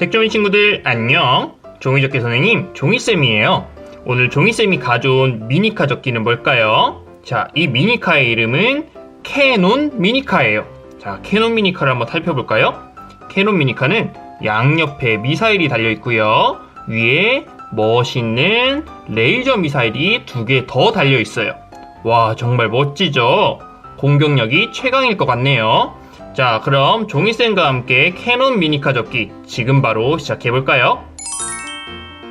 색종이 친구들 안녕 종이접기 선생님 종이쌤이에요 오늘 종이쌤이 가져온 미니카 접기는 뭘까요? 자 이 미니카의 이름은 캐논 미니카예요 자 캐논 미니카를 한번 살펴볼까요? 캐논 미니카는 양옆에 미사일이 달려있고요 위에 멋있는 레이저 미사일이 두 개 더 달려있어요 와 정말 멋지죠? 공격력이 최강일 것 같네요 자, 그럼 종이쌤과 함께 캐논 미니카 접기 지금 바로 시작해볼까요?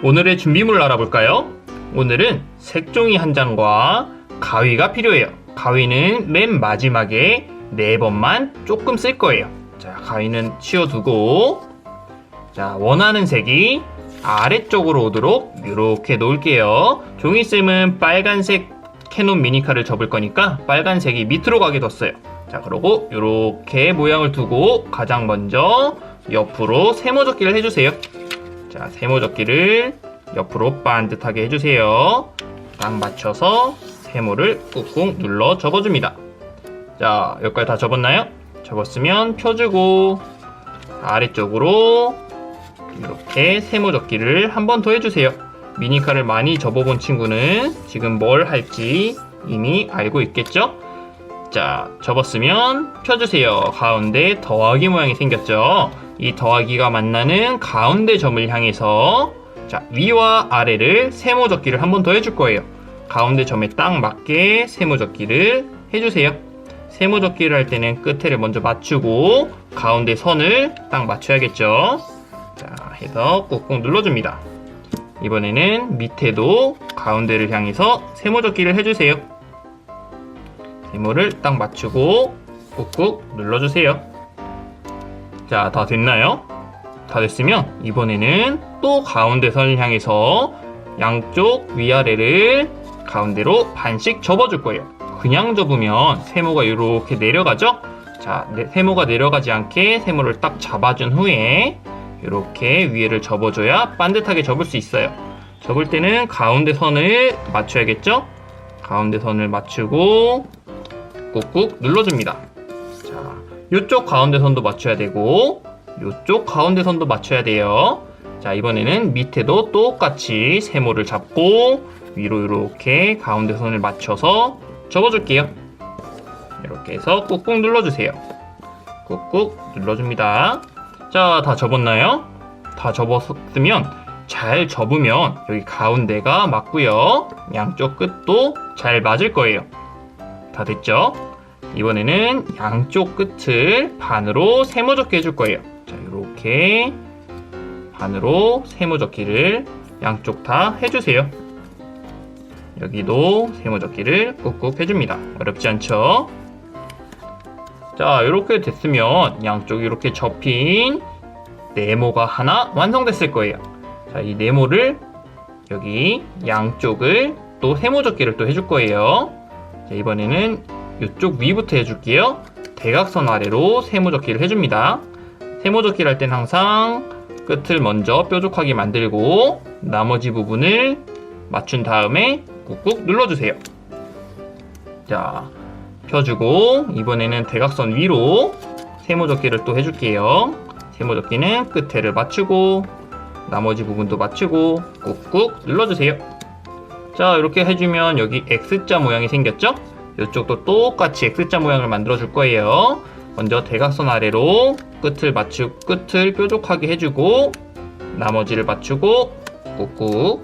오늘의 준비물 알아볼까요? 오늘은 색종이 한 장과 가위가 필요해요. 가위는 맨 마지막에 네 번만 조금 쓸 거예요. 자, 가위는 치워두고, 자, 원하는 색이 아래쪽으로 오도록 이렇게 놓을게요. 종이쌤은 빨간색 캐논 미니카를 접을 거니까 빨간색이 밑으로 가게 뒀어요. 자, 그러고 이렇게 모양을 두고 가장 먼저 옆으로 세모접기를 해주세요. 자, 세모접기를 옆으로 반듯하게 해주세요. 딱 맞춰서 세모를 꾹꾹 눌러 접어줍니다. 자, 여기까지 다 접었나요? 접었으면 펴주고 아래쪽으로 이렇게 세모접기를 한 번 더 해주세요. 미니카를 많이 접어본 친구는 지금 뭘 할지 이미 알고 있겠죠? 자, 접었으면 펴주세요. 가운데 더하기 모양이 생겼죠? 이 더하기가 만나는 가운데 점을 향해서 자, 위와 아래를 세모접기를 한 번 더 해줄 거예요. 가운데 점에 딱 맞게 세모접기를 해주세요. 세모접기를 할 때는 끝에를 먼저 맞추고 가운데 선을 딱 맞춰야겠죠? 자, 해서 꾹꾹 눌러줍니다. 이번에는 밑에도 가운데를 향해서 세모접기를 해주세요. 세모를 딱 맞추고 꾹꾹 눌러주세요. 자, 다 됐나요? 다 됐으면 이번에는 또 가운데 선을 향해서 양쪽 위아래를 가운데로 반씩 접어줄 거예요. 그냥 접으면 세모가 이렇게 내려가죠? 자, 네, 세모가 내려가지 않게 세모를 딱 잡아준 후에 이렇게 위에를 접어줘야 반듯하게 접을 수 있어요. 접을 때는 가운데 선을 맞춰야겠죠? 가운데 선을 맞추고 꾹꾹 눌러줍니다. 자, 이쪽 가운데 선도 맞춰야 되고 이쪽 가운데 선도 맞춰야 돼요. 자, 이번에는 밑에도 똑같이 세모를 잡고 위로 이렇게 가운데 선을 맞춰서 접어줄게요. 이렇게 해서 꾹꾹 눌러주세요. 꾹꾹 눌러줍니다. 자, 다 접었나요? 다 접었으면 잘 접으면 여기 가운데가 맞고요. 양쪽 끝도 잘 맞을 거예요. 다 됐죠? 이번에는 양쪽 끝을 반으로 세모접기 해줄 거예요. 자, 이렇게 반으로 세모접기를 양쪽 다 해주세요. 여기도 세모접기를 꾹꾹 해줍니다. 어렵지 않죠? 자, 이렇게 됐으면 양쪽 이렇게 접힌 네모가 하나 완성됐을 거예요. 자, 이 네모를 여기 양쪽을 또 세모접기를 또 해줄 거예요. 자, 이번에는 이쪽 위부터 해줄게요. 대각선 아래로 세모접기를 해줍니다. 세모접기를 할 땐 항상 끝을 먼저 뾰족하게 만들고 나머지 부분을 맞춘 다음에 꾹꾹 눌러주세요. 자, 펴주고 이번에는 대각선 위로 세모접기를 또 해줄게요. 세모접기는 끝에를 맞추고 나머지 부분도 맞추고 꾹꾹 눌러주세요. 자, 이렇게 해주면 여기 X자 모양이 생겼죠? 이쪽도 똑같이 X자 모양을 만들어 줄 거예요. 먼저 대각선 아래로 끝을 맞추 끝을 뾰족하게 해주고 나머지를 맞추고 꾹꾹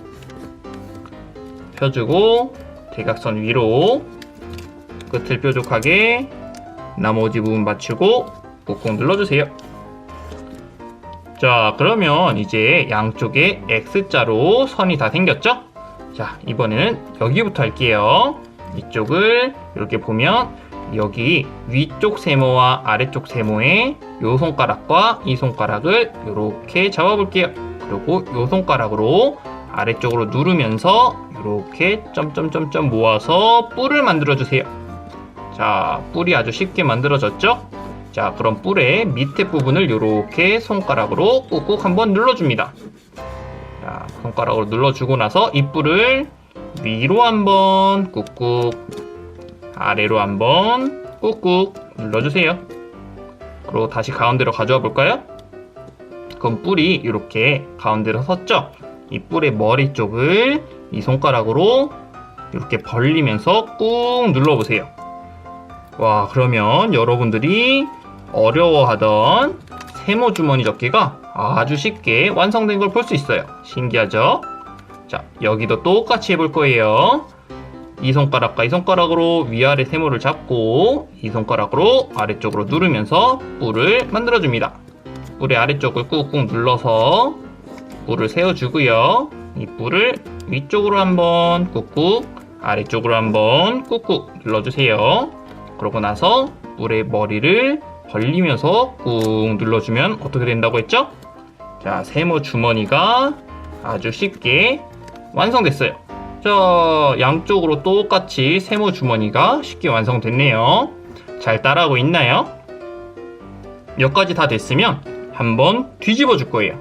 펴주고 대각선 위로 끝을 뾰족하게 나머지 부분 맞추고 꾹꾹 눌러주세요. 자, 그러면 이제 양쪽에 X자로 선이 다 생겼죠? 자, 이번에는 여기부터 할게요. 이쪽을 이렇게 보면 여기 위쪽 세모와 아래쪽 세모에 요 손가락과 이 손가락을 이렇게 잡아볼게요. 그리고 요 손가락으로 아래쪽으로 누르면서 이렇게 점점점점 모아서 뿔을 만들어 주세요. 자, 뿔이 아주 쉽게 만들어졌죠? 자, 그럼 뿔의 밑에 부분을 이렇게 손가락으로 꾹꾹 한번 눌러줍니다. 자, 손가락으로 눌러주고 나서 이 뿔을 위로 한번 꾹꾹, 아래로 한번 꾹꾹 눌러주세요. 그리고 다시 가운데로 가져와 볼까요? 그럼 뿔이 이렇게 가운데로 섰죠? 이 뿔의 머리 쪽을 이 손가락으로 이렇게 벌리면서 꾹 눌러보세요. 와, 그러면 여러분들이 어려워하던 세모 주머니 접기가 아주 쉽게 완성된 걸 볼 수 있어요. 신기하죠? 자, 여기도 똑같이 해볼 거예요. 이 손가락과 이 손가락으로 위아래 세모를 잡고 이 손가락으로 아래쪽으로 누르면서 뿔을 만들어줍니다. 뿔의 아래쪽을 꾹꾹 눌러서 뿔을 세워주고요. 이 뿔을 위쪽으로 한번 꾹꾹 아래쪽으로 한번 꾹꾹 눌러주세요. 그러고 나서 뿔의 머리를 벌리면서 꾹 눌러주면 어떻게 된다고 했죠? 자, 세모 주머니가 아주 쉽게 완성됐어요. 자, 양쪽으로 똑같이 세모 주머니가 쉽게 완성됐네요. 잘 따라하고 있나요? 몇 가지 다 됐으면 한번 뒤집어 줄 거예요.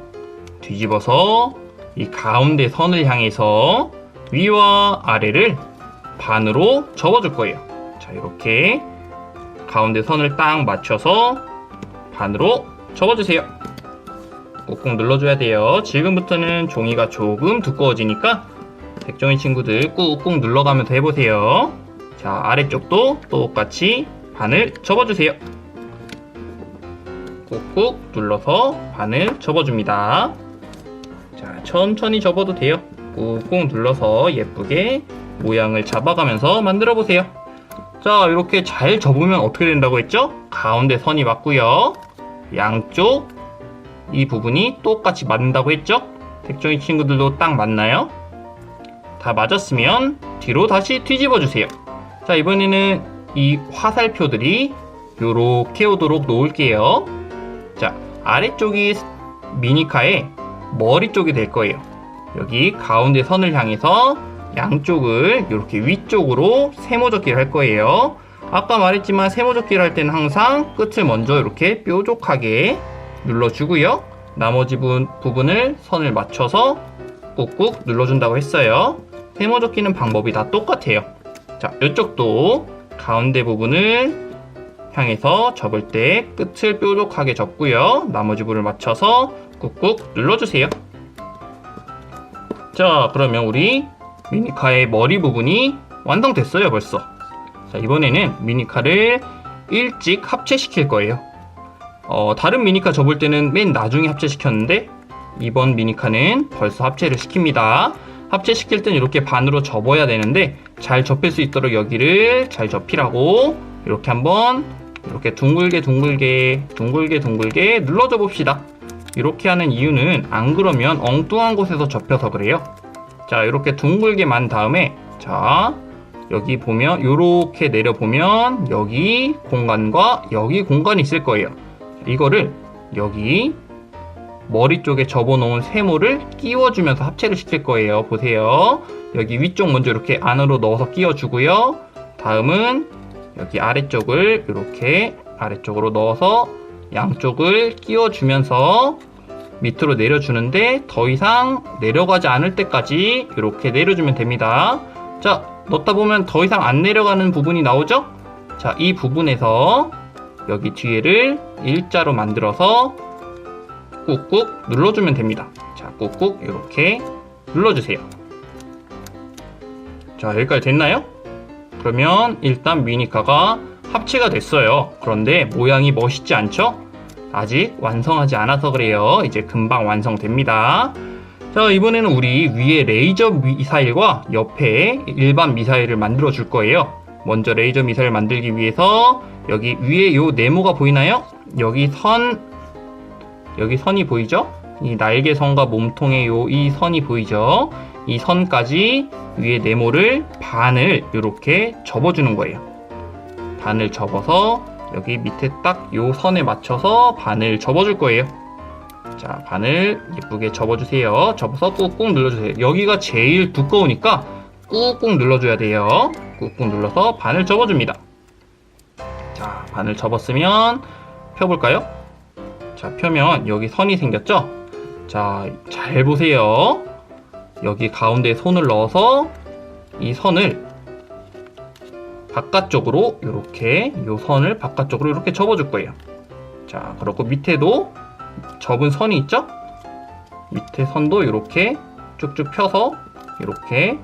뒤집어서 이 가운데 선을 향해서 위와 아래를 반으로 접어 줄 거예요. 자, 이렇게 가운데 선을 딱 맞춰서 반으로 접어 주세요. 꾹꾹 눌러줘야 돼요. 지금부터는 종이가 조금 두꺼워지니까 백종이 친구들 꾹꾹 눌러가면서 해보세요. 자, 아래쪽도 똑같이 반을 접어주세요. 꾹꾹 눌러서 반을 접어줍니다. 자, 천천히 접어도 돼요. 꾹꾹 눌러서 예쁘게 모양을 잡아가면서 만들어 보세요. 자, 이렇게 잘 접으면 어떻게 된다고 했죠? 가운데 선이 맞고요. 양쪽 이 부분이 똑같이 맞는다고 했죠? 백종이 친구들도 딱 맞나요? 다 맞았으면 뒤로 다시 뒤집어 주세요. 자, 이번에는 이 화살표들이 요렇게 오도록 놓을게요. 자, 아래쪽이 미니카의 머리 쪽이 될 거예요. 여기 가운데 선을 향해서 양쪽을 이렇게 위쪽으로 세모접기를 할 거예요. 아까 말했지만 세모접기를 할 때는 항상 끝을 먼저 이렇게 뾰족하게 눌러주고요. 나머지 부, 부분을 선을 맞춰서 꾹꾹 눌러준다고 했어요. 세모 접기는 방법이 다 똑같아요. 자, 이쪽도 가운데 부분을 향해서 접을 때 끝을 뾰족하게 접고요. 나머지 부분을 맞춰서 꾹꾹 눌러주세요. 자, 그러면 우리 미니카의 머리 부분이 완성됐어요, 벌써. 자, 이번에는 미니카를 일찍 합체시킬 거예요. 어, 다른 미니카 접을 때는 맨 나중에 합체시켰는데 이번 미니카는 벌써 합체를 시킵니다. 합체시킬 땐 이렇게 반으로 접어야 되는데 잘 접힐 수 있도록 여기를 잘 접히라고 이렇게 한번 이렇게 둥글게 둥글게 둥글게 둥글게 눌러줘 봅시다. 이렇게 하는 이유는 안 그러면 엉뚱한 곳에서 접혀서 그래요. 자, 이렇게 둥글게 만 다음에 자, 여기 보면 이렇게 내려 보면 여기 공간과 여기 공간이 있을 거예요. 이거를 여기 머리 쪽에 접어놓은 세모를 끼워주면서 합체를 시킬 거예요. 보세요. 여기 위쪽 먼저 이렇게 안으로 넣어서 끼워주고요. 다음은 여기 아래쪽을 이렇게 아래쪽으로 넣어서 양쪽을 끼워주면서 밑으로 내려주는데 더 이상 내려가지 않을 때까지 이렇게 내려주면 됩니다. 자, 넣다 보면 더 이상 안 내려가는 부분이 나오죠? 자, 이 부분에서 여기 뒤에를 일자로 만들어서 꾹꾹 눌러주면 됩니다. 자, 꾹꾹 이렇게 눌러주세요. 자, 여기까지 됐나요? 그러면 일단 미니카가 합체가 됐어요. 그런데 모양이 멋있지 않죠? 아직 완성하지 않아서 그래요. 이제 금방 완성됩니다. 자, 이번에는 우리 위에 레이저 미사일과 옆에 일반 미사일을 만들어 줄 거예요. 먼저 레이저 미사일 만들기 위해서 여기 위에 요 네모가 보이나요? 여기 선, 여기 선이 보이죠? 이 날개선과 몸통의 요 이 선이 보이죠? 이 선까지 위에 네모를 반을 이렇게 접어주는 거예요. 반을 접어서 여기 밑에 딱 요 선에 맞춰서 반을 접어줄 거예요. 자, 반을 예쁘게 접어주세요. 접어서 꾹꾹 눌러주세요. 여기가 제일 두꺼우니까 꾹꾹 눌러줘야 돼요. 꾹꾹 눌러서 반을 접어줍니다. 자, 반을 접었으면 펴볼까요? 자, 펴면 여기 선이 생겼죠? 자, 잘 보세요. 여기 가운데 손을 넣어서 이 선을 바깥쪽으로 이렇게 이 선을 바깥쪽으로 이렇게 접어줄 거예요. 자, 그리고 밑에도 접은 선이 있죠? 밑에 선도 이렇게 쭉쭉 펴서 이렇게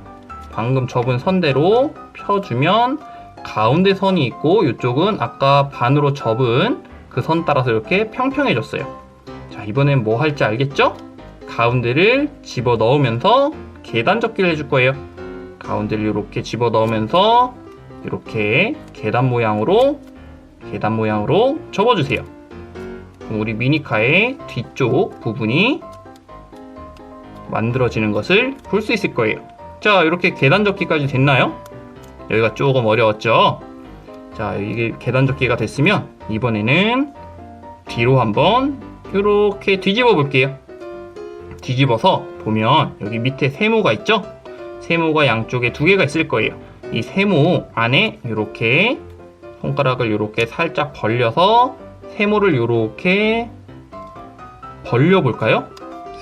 방금 접은 선대로 펴주면 가운데 선이 있고 이쪽은 아까 반으로 접은 그 선 따라서 이렇게 평평해졌어요. 자, 이번엔 뭐 할지 알겠죠? 가운데를 집어 넣으면서 계단 접기를 해줄 거예요. 가운데를 이렇게 집어 넣으면서 이렇게 계단 모양으로 계단 모양으로 접어주세요. 우리 미니카의 뒤쪽 부분이 만들어지는 것을 볼 수 있을 거예요. 자, 이렇게 계단 접기까지 됐나요? 여기가 조금 어려웠죠? 자, 이게 계단 접기가 됐으면 이번에는 뒤로 한번 이렇게 뒤집어 볼게요. 뒤집어서 보면 여기 밑에 세모가 있죠? 세모가 양쪽에 두 개가 있을 거예요. 이 세모 안에 이렇게 손가락을 이렇게 살짝 벌려서 세모를 이렇게 벌려 볼까요?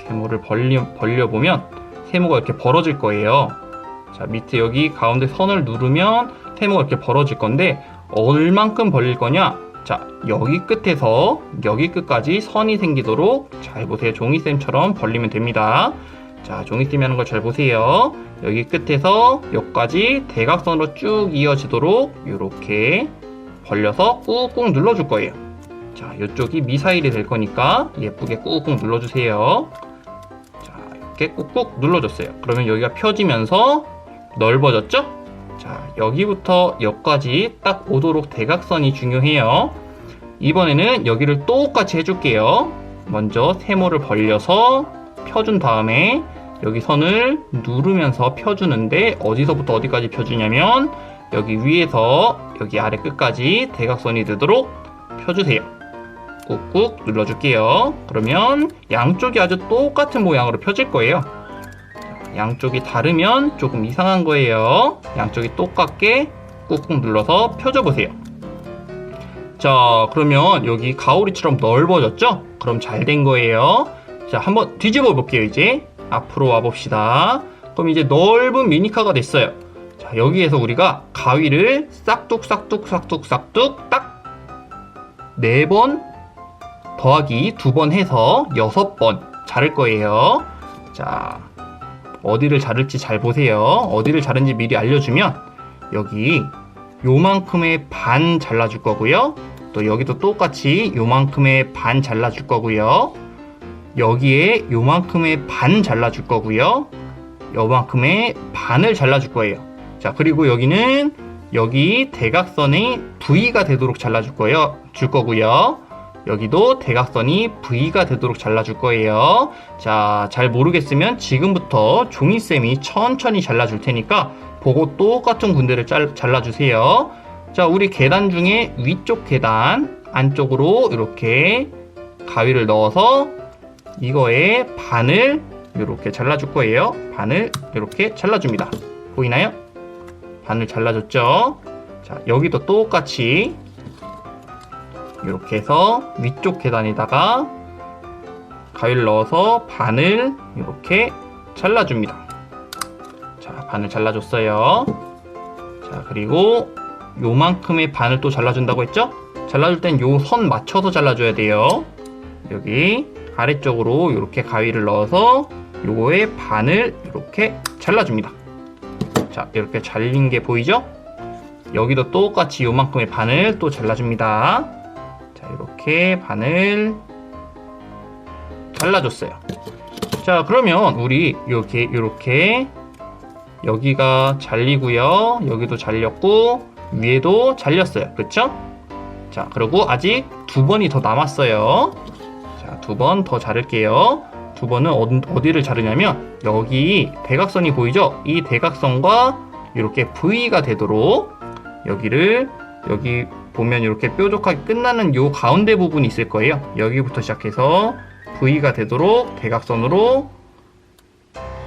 세모를 벌려, 벌려 보면 세모가 이렇게 벌어질 거예요. 자, 밑에 여기 가운데 선을 누르면 세모가 이렇게 벌어질 건데 얼만큼 벌릴 거냐? 자, 여기 끝에서 여기 끝까지 선이 생기도록 잘 보세요. 종이쌤처럼 벌리면 됩니다. 자, 종이쌤이 하는 걸 잘 보세요. 여기 끝에서 여기까지 대각선으로 쭉 이어지도록 이렇게 벌려서 꾹꾹 눌러줄 거예요. 자, 이쪽이 미사일이 될 거니까 예쁘게 꾹꾹 눌러주세요. 자, 이렇게 꾹꾹 눌러줬어요. 그러면 여기가 펴지면서 넓어졌죠? 자, 여기부터 여기까지 딱 오도록 대각선이 중요해요. 이번에는 여기를 똑같이 해줄게요. 먼저 세모를 벌려서 펴준 다음에 여기 선을 누르면서 펴주는데 어디서부터 어디까지 펴주냐면 여기 위에서 여기 아래 끝까지 대각선이 되도록 펴주세요. 꾹꾹 눌러줄게요. 그러면 양쪽이 아주 똑같은 모양으로 펴질 거예요. 양쪽이 다르면 조금 이상한 거예요. 양쪽이 똑같게 꾹꾹 눌러서 펴줘 보세요. 자, 그러면 여기 가오리처럼 넓어졌죠? 그럼 잘 된 거예요. 자, 한번 뒤집어 볼게요, 이제. 앞으로 와 봅시다. 그럼 이제 넓은 미니카가 됐어요. 자, 여기에서 우리가 가위를 싹둑 싹둑 싹둑 싹둑 딱 네 번 더하기 두 번 해서 여섯 번 자를 거예요. 자, 어디를 자를지 잘 보세요. 어디를 자른지 미리 알려주면 여기 요만큼의 반 잘라줄 거고요. 또 여기도 똑같이 요만큼의 반 잘라줄 거고요. 여기에 요만큼의 반 잘라줄 거고요. 요만큼의 반을 잘라줄 거예요. 자, 그리고 여기는 여기 대각선이 V가 되도록 잘라줄 거예요. 줄 거고요. 여기도 대각선이 V가 되도록 잘라줄 거예요. 자, 잘 모르겠으면 지금부터 종이쌤이 천천히 잘라줄 테니까 보고 똑같은 군데를 잘, 잘라주세요. 자, 우리 계단 중에 위쪽 계단 안쪽으로 이렇게 가위를 넣어서 이거에 반을 이렇게 잘라줄 거예요. 반을 이렇게 잘라줍니다. 보이나요? 반을 잘라줬죠? 자, 여기도 똑같이 이렇게 해서 위쪽 계단에다가 가위를 넣어서 반을 이렇게 잘라줍니다. 자, 반을 잘라줬어요. 자, 그리고 요만큼의 반을 또 잘라준다고 했죠? 잘라줄 땐 요 선 맞춰서 잘라줘야 돼요. 여기 아래쪽으로 이렇게 가위를 넣어서 요거의 반을 이렇게 잘라줍니다. 자, 이렇게 잘린 게 보이죠? 여기도 똑같이 요만큼의 반을 또 잘라줍니다. 자, 이렇게 반을 잘라줬어요. 자, 그러면 우리 이렇게 이렇게 여기가 잘리고요. 여기도 잘렸고 위에도 잘렸어요. 그렇죠? 자, 그리고 아직 두 번이 더 남았어요. 자, 두 번 더 자를게요. 두 번은 어, 디를 자르냐면 여기 대각선이 보이죠? 이 대각선과 이렇게 V가 되도록 여기를 여기 보면 이렇게 뾰족하게 끝나는 요 가운데 부분이 있을 거예요. 여기부터 시작해서 V가 되도록 대각선으로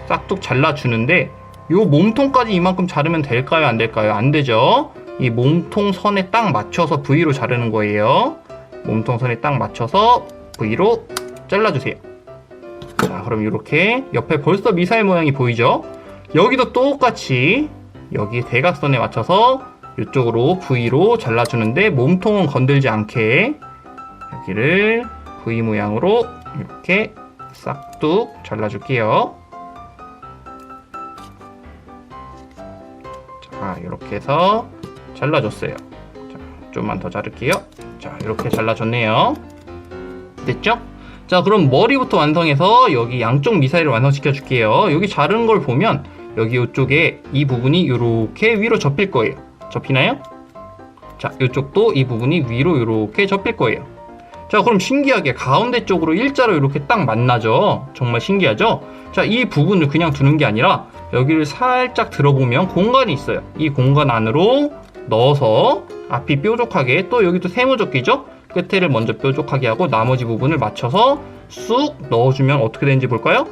싹둑 잘라주는데 요 몸통까지 이만큼 자르면 될까요? 안 될까요? 안 되죠? 이 몸통 선에 딱 맞춰서 V로 자르는 거예요. 몸통 선에 딱 맞춰서 V로 잘라주세요. 자, 그럼 이렇게 옆에 벌써 미사일 모양이 보이죠? 여기도 똑같이 여기 대각선에 맞춰서 이쪽으로 V로 잘라주는데 몸통은 건들지 않게 여기를 V 모양으로 이렇게 싹둑 잘라줄게요. 자, 이렇게 해서 잘라줬어요. 자, 좀만 더 자를게요. 자, 이렇게 잘라줬네요. 됐죠? 자, 그럼 머리부터 완성해서 여기 양쪽 미사일을 완성시켜 줄게요. 여기 자른 걸 보면 여기 이쪽에 이 부분이 이렇게 위로 접힐 거예요. 접히나요? 자, 이쪽도 이 부분이 위로 이렇게 접힐 거예요. 자, 그럼 신기하게 가운데 쪽으로 일자로 이렇게 딱 만나죠? 정말 신기하죠? 자, 이 부분을 그냥 두는 게 아니라 여기를 살짝 들어보면 공간이 있어요. 이 공간 안으로 넣어서 앞이 뾰족하게 또 여기도 세모적기죠? 끝에를 먼저 뾰족하게 하고 나머지 부분을 맞춰서 쑥 넣어주면 어떻게 되는지 볼까요?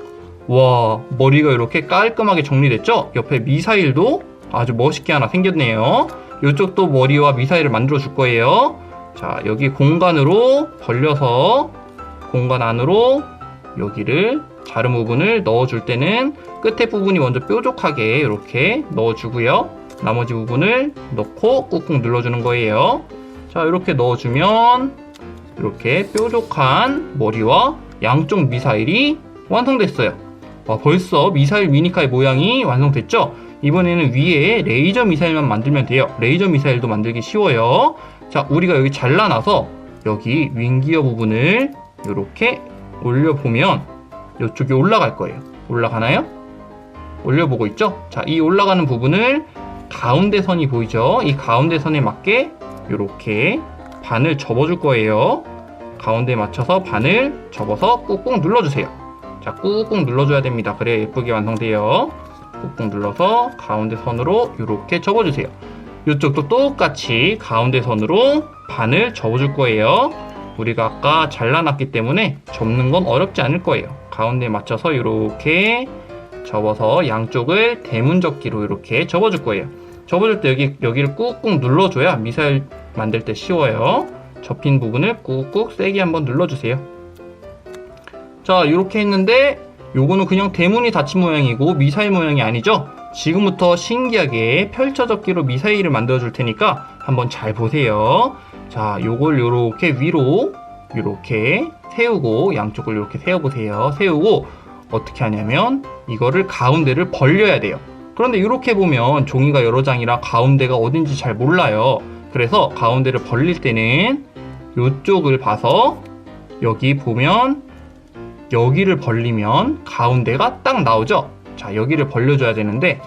와, 머리가 이렇게 깔끔하게 정리됐죠? 옆에 미사일도 아주 멋있게 하나 생겼네요. 이쪽도 머리와 미사일을 만들어 줄 거예요. 자, 여기 공간으로 벌려서 공간 안으로 여기를 자른 부분을 넣어 줄 때는 끝에 부분이 먼저 뾰족하게 이렇게 넣어 주고요. 나머지 부분을 넣고 꾹꾹 눌러 주는 거예요. 자, 이렇게 넣어 주면 이렇게 뾰족한 머리와 양쪽 미사일이 완성됐어요. 와, 벌써 미사일 미니카의 모양이 완성됐죠? 이번에는 위에 레이저 미사일만 만들면 돼요. 레이저 미사일도 만들기 쉬워요. 자, 우리가 여기 잘라놔서 여기 윙기어 부분을 이렇게 올려보면 이쪽에 올라갈 거예요. 올라가나요? 올려보고 있죠? 자, 이 올라가는 부분을 가운데 선이 보이죠? 이 가운데 선에 맞게 이렇게 반을 접어줄 거예요. 가운데 맞춰서 반을 접어서 꾹꾹 눌러주세요. 자, 꾹꾹 눌러줘야 됩니다. 그래야 예쁘게 완성돼요. 꾹꾹 눌러서 가운데 선으로 이렇게 접어주세요. 이쪽도 똑같이 가운데 선으로 반을 접어줄 거예요. 우리가 아까 잘라놨기 때문에 접는 건 어렵지 않을 거예요. 가운데 맞춰서 이렇게 접어서 양쪽을 대문접기로 이렇게 접어줄 거예요. 접어줄 때 여기, 여기를 꾹꾹 눌러줘야 미사일 만들 때 쉬워요. 접힌 부분을 꾹꾹 세게 한번 눌러주세요. 자, 이렇게 했는데 요거는 그냥 대문이 닫힌 모양이고 미사일 모양이 아니죠? 지금부터 신기하게 펼쳐접기로 미사일을 만들어 줄 테니까 한번 잘 보세요. 자, 요걸 요렇게 위로 요렇게 세우고 양쪽을 이렇게 세워보세요. 세우고 어떻게 하냐면 이거를 가운데를 벌려야 돼요. 그런데 이렇게 보면 종이가 여러 장이라 가운데가 어딘지 잘 몰라요. 그래서 가운데를 벌릴 때는 이쪽을 봐서 여기 보면 여기를 벌리면 가운데가 딱 나오죠? 자, 여기를 벌려줘야 되는데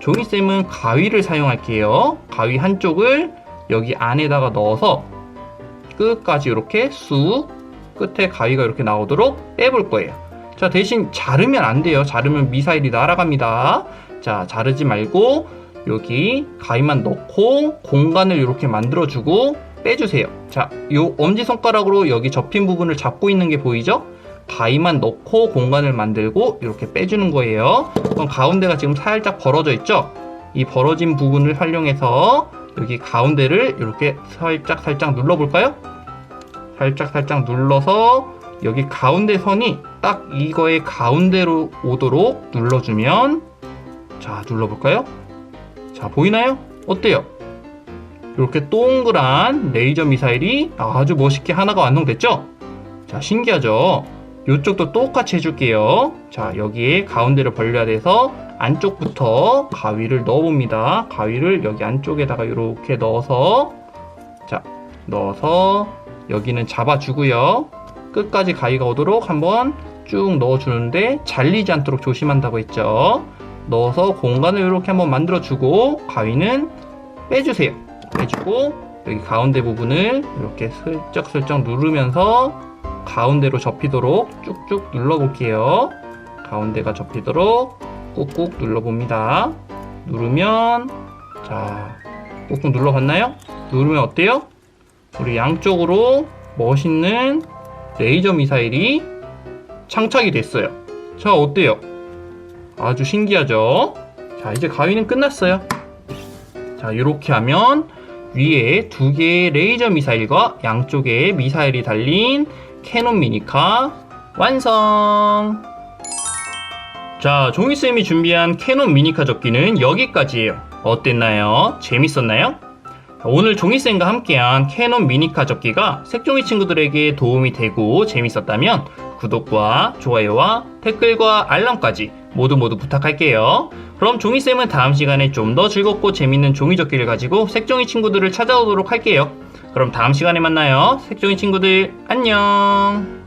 종이쌤은 가위를 사용할게요. 가위 한쪽을 여기 안에다가 넣어서 끝까지 이렇게 쑥 끝에 가위가 이렇게 나오도록 빼볼 거예요. 자, 대신 자르면 안 돼요. 자르면 미사일이 날아갑니다. 자, 자르지 말고 여기 가위만 넣고 공간을 이렇게 만들어주고 빼주세요. 자, 요 엄지손가락으로 여기 접힌 부분을 잡고 있는 게 보이죠? 가위만 넣고 공간을 만들고 이렇게 빼주는 거예요. 그럼 가운데가 지금 살짝 벌어져 있죠? 이 벌어진 부분을 활용해서 여기 가운데를 이렇게 살짝 살짝 눌러볼까요? 살짝 살짝 눌러서 여기 가운데 선이 딱 이거의 가운데로 오도록 눌러주면 자 눌러볼까요? 자 보이나요? 어때요? 이렇게 동그란 레이저 미사일이 아주 멋있게 하나가 완성됐죠? 자 신기하죠? 이쪽도 똑같이 해줄게요. 자 여기에 가운데를 벌려야 돼서 안쪽부터 가위를 넣어봅니다. 가위를 여기 안쪽에다가 이렇게 넣어서 자 넣어서 여기는 잡아주고요. 끝까지 가위가 오도록 한번 쭉 넣어주는데 잘리지 않도록 조심한다고 했죠. 넣어서 공간을 이렇게 한번 만들어주고 가위는 빼주세요. 빼주고 여기 가운데 부분을 이렇게 슬쩍슬쩍 누르면서 가운데로 접히도록 쭉쭉 눌러볼게요. 가운데가 접히도록 꾹꾹 눌러봅니다. 누르면 자 꾹꾹 눌러봤나요? 누르면 어때요? 우리 양쪽으로 멋있는 레이저 미사일이 장착이 됐어요. 자, 어때요? 아주 신기하죠? 자, 이제 가위는 끝났어요. 자, 이렇게 하면 위에 두 개의 레이저 미사일과 양쪽에 미사일이 달린 캐논 미니카 완성! 자, 종이쌤이 준비한 캐논 미니카 접기는 여기까지예요. 어땠나요? 재밌었나요? 오늘 종이쌤과 함께한 캐논 미니카 접기가 색종이 친구들에게 도움이 되고 재밌었다면 구독과 좋아요와 댓글과 알람까지 모두 모두 부탁할게요. 그럼 종이쌤은 다음 시간에 좀 더 즐겁고 재밌는 종이 접기를 가지고 색종이 친구들을 찾아오도록 할게요. 그럼 다음 시간에 만나요. 색종이 친구들 안녕.